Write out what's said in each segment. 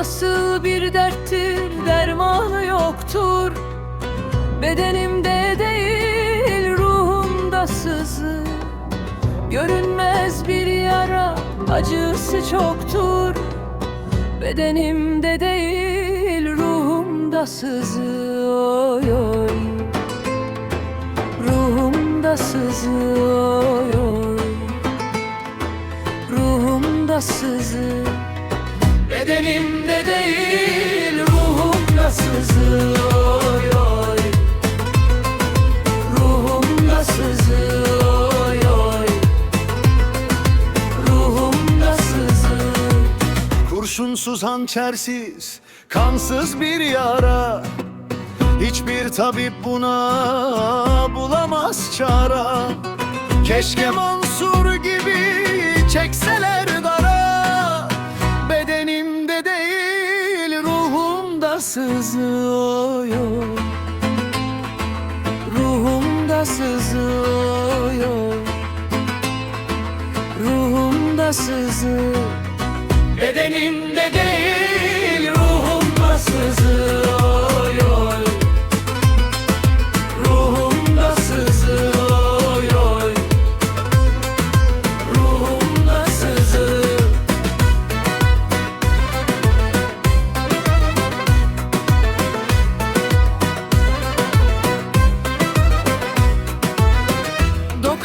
nasıl bir derttir dermanı yoktur. Bedenimde değil ruhumda sızı. Görünmez bir yara acısı çoktur. Bedenimde değil ruhumda sızı. Oy oy. Ruhumda sızı oy oy. Ruhumda sızı Bedenimde değil ruhumda sızı oy Ruhumda sızı oy Ruhumda sızı Kurşunsuz hançersiz, kansız bir yara. Hiçbir tabip buna bulamaz çara. Keşke Mansur gibi çekseler dara Ruhumda sızı oy oy Ruhumda sızı. Bedenimde değil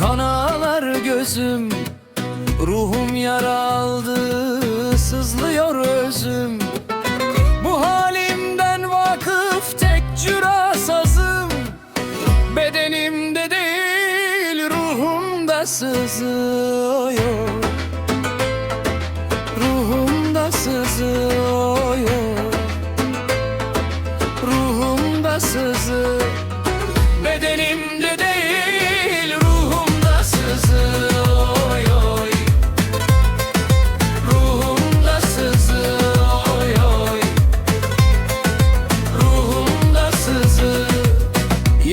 kan ağlar gözüm Ruhum yara aldı sızlıyor özüm. Bu halimden vakıf tek cüra sazım Bedenimde değil ruhumda sızıyor. Ruhumda sızıyor. Ruhumda sızıyor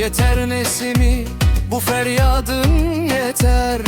Yeter nesimi? Bu feryadın yeter